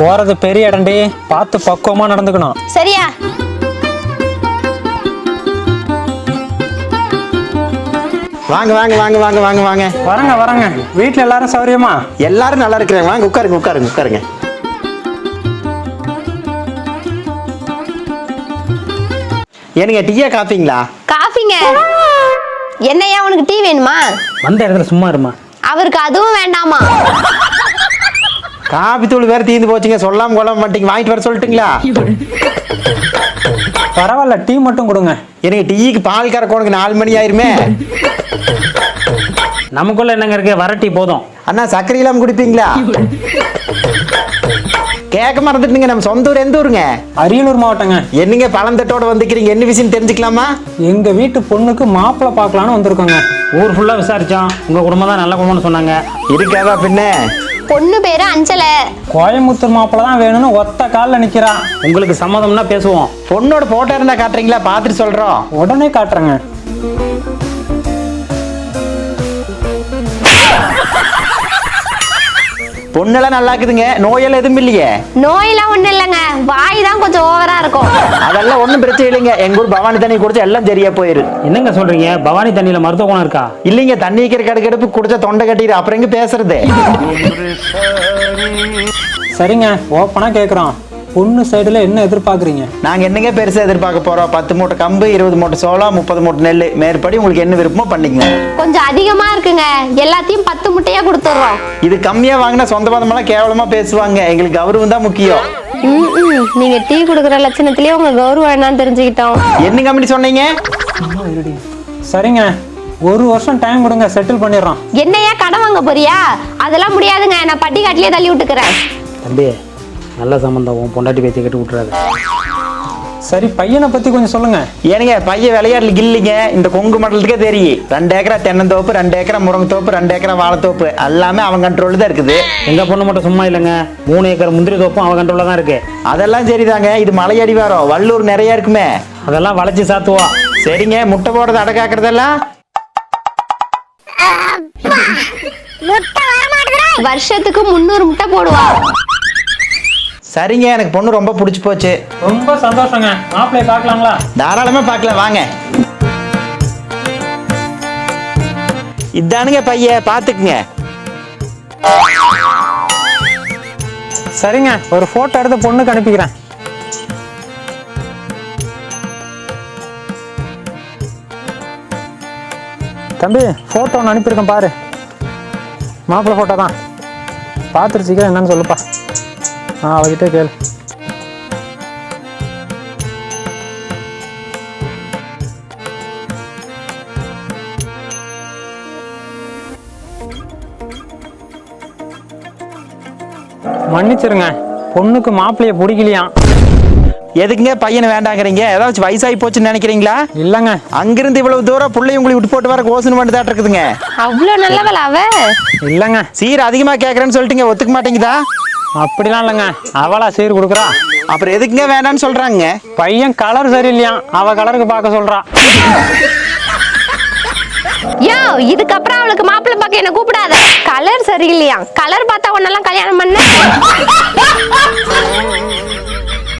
போறது பெரிய இடண்டி பார்த்து பக்குவமா நடந்துக்கணும். சரியா? வாங்க வாங்க வாங்க வாங்க வாங்க வாங்க. வரங்க வரங்க. வீட்ல எல்லாரும் சௌரியமா? எல்லாரும் நல்லா இருக்கிறாங்க. வாங்க உட்காருங்க உட்காருங்க உட்காருங்க. ஏனுங்க டீயா காப்பீங்களா? காஃபிங்க என்னையா உனக்கு டீ வேணுமா? வந்த இடத்துல சும்மா இருமா. அவருக்கு அதுவும் வேண்டாமா? காபி தூள் வேற தீர்ந்து போச்சுங்க. சொல்லாம கொள்ளாம மாட்டீங்க. வாங்கிட்டு வர சொல்லட்டுங்களா? பரவாயில்ல டீ மட்டும் கொடுங்க. எனக்கு டீக்கு பால் கறக்கணுக்கு நாலு மணி ஆயிருமே. நமக்குள்ள என்னங்க இருக்கு? வர டீ போதும். அண்ணா சர்க்கரை இல்லாம குடிப்பீங்களா? கேட்க மறந்துட்டுங்க. நம்ம சொந்த ஊர் எந்த ஊருங்க? அரியலூர் மாவட்டங்க. என்னங்க பழந்தட்டோட வந்துக்கிறீங்க? என்ன விஷயம் தெரிஞ்சுக்கலாமா? எங்க வீட்டு பொண்ணுக்கு மாப்பிள்ளை பார்க்கலான்னு வந்திருக்கோங்க. ஊர் ஃபுல்லா விசாரிச்சோம். உங்க குடும்பம் தான் நல்ல குடும்பம்னு சொன்னாங்க. இருக்காதா பின்ன? பொண்ணு பேரு அஞ்சல. கோயம்புத்தூர் மாப்பிள்ளை தான் வேணும்னு ஒத்த காலில் நிக்கிறா. உங்களுக்கு சம்மதம்னா பேசுவோம். பொண்ணோட போட்டோ இருந்தா காட்டுறீங்களா? பார்த்துட்டு சொல்றோம். உடனே காட்டுறேங்க. பொண்ணெல்லாம் நல்லா இருக்குதுங்க. நோயெல்லாம் எதுவும் இல்லையே. நோயெல்லாம் ஒண்ணும் இல்லைங்க. வாய் தான் கொஞ்சம் ஓவரா இருக்கும். அதெல்லாம் ஒன்றும் பிரச்சனை இல்லைங்க. எங்க ஊர் பவானி தண்ணி குடிச்சா எல்லாம் சரியா போயிரு என்னங்க சொல்றீங்க? பவானி தண்ணியில மருத்துவ குணம் இருக்கா? இல்லைங்க தண்ணி வைக்கிற கடுக்கடுப்பு குடிச்சா தொண்டை கட்டிடு அப்புறம் எங்க பேசுறது? சரிங்க ஓப்பனா கேட்குறோம் பொண்ணு சைடுல என்ன எதிர்பார்க்குறீங்க? நாங்க என்னங்க பெருசா எதிர்பார்க்க போறோம்? பத்து மூட்டை கம்பு இருபது மூட்டை சோளம் முப்பது மூட்டை நெல் மேற்படி உங்களுக்கு என்ன விருப்பமோ பண்ணிக்கங்க. கொஞ்சம் அதிகமா இருக்குங்க. எல்லாத்தையும் பத்து முட்டையா கொடுத்துட்றோம் இது கம்மியா வாங்கினா சொந்த பந்தமெல்லாம் கேவலமா பேசுவாங்க. எங்களுக்கு கௌரவம் தான் முக்கியம். நீங்க டீ கொடுக்குற லட்சணத்திலேயே உங்க கௌரவம் என்னன்னு தெரிஞ்சுக்கிட்டோம். என்ன கம்பெனி சொன்னீங்க? சரிங்க. ஒரு வருஷம் டைம் கொடுங்க செட்டில் பண்ணிடுறோம். என்னையா கடன் வாங்க போறியா? அதெல்லாம் முடியாதுங்க. நான் பட்டி காட்டிலே தள்ளி விட்டுக்கிறேன். தம்பி நல்ல சம்பந்தம். உன் பொண்டாட்டி பேத்தி கட்டி விட்டுறாரு சரி பையனை பத்தி கொஞ்சம் சொல்லுங்க. ஏனுங்க பையன் விளையாடல இல்லைங்க இந்த கொங்கு மண்டலத்துக்கே தெரியும். ரெண்டு ஏக்கரா தென்னந்தோப்பு ரெண்டு ஏக்கரா முருங்கைத்தோப்பு ரெண்டு ஏக்கரா வாழைத்தோப்பு எல்லாமே அவன் கண்ட்ரோல் தான் இருக்குது. எங்க பொண்ணு மட்டும் சும்மா இல்லைங்க. மூணு ஏக்கர் முந்திரி தோப்பும் அவ கண்ட்ரோல தான் இருக்கு. அதெல்லாம் சரிதாங்க. இது மலையடி வாரம் வள்ளூர் நிறைய இருக்குமே. அதெல்லாம் வளைச்சு சாத்துவா. சரிங்க முட்டை போடுறது அடை காக்குறதெல்லாம்? வருஷத்துக்கு முந்நூறு முட்டை போடுவா. சரிங்க எனக்கு பொண்ணு ரொம்ப பிடிச்சி போச்சு. ரொம்ப சந்தோஷங்க. மாப்பிள்ளைய பார்க்கலாங்களா? தாராளமா பார்க்கலாம் வாங்க. இதானுங்க பையன் பார்த்துக்குங்க சரிங்க ஒரு போட்டோ எடுத்து பொண்ணுக்கு அனுப்பிக்கிறேன். தம்பி போட்டோ ஒன்று அனுப்பியிருக்கேன் பாரு. மாப்பிள்ளை போட்டோ தான். பார்த்துட்டு சீக்கிரம் என்னன்னு சொல்லுப்பா. ஆ அவகிட்டே கேளு. மன்னிச்சிருங்க பொண்ணுக்கு மாப்பிள்ளைய பிடிக்கலையாம். எதுக்குங்க பையனை வேண்டாங்கிறீங்க? ஏதாச்சும் வயசாகி போச்சுன்னு நினைக்கிறீங்களா? இல்லைங்க. அங்கிருந்து இவ்வளவு தூரம் பிள்ளை உங்களை விட்டு போட்டு வர கோசன் பண்ணி தான் இருக்குதுங்க. அவ்வளோ நல்லவளா அவ? இல்லைங்க. சீர் அதிகமா கேட்கறேன்னு சொல்லிட்டீங்க ஒத்துக்க மாட்டேங்குதா? அப்படிலாம் இல்லைங்க. அவளா சீர் கொடுக்குறா. அப்புறம் எதுக்குங்க வேண்டாம்னு சொல்றாங்க? பையன் கலர் சரியில்லையாம். அவ கலருக்கு பார்க்க சொல்றா. யோ இதுக்கப்புறம் அவளுக்கு மாப்பிள்ளை பார்க்க என்ன கூப்பிடாத. கலர் சரியில்லையா கலர் பார்த்தா உன்னெல்லாம் கல்யாணம் பண்ண.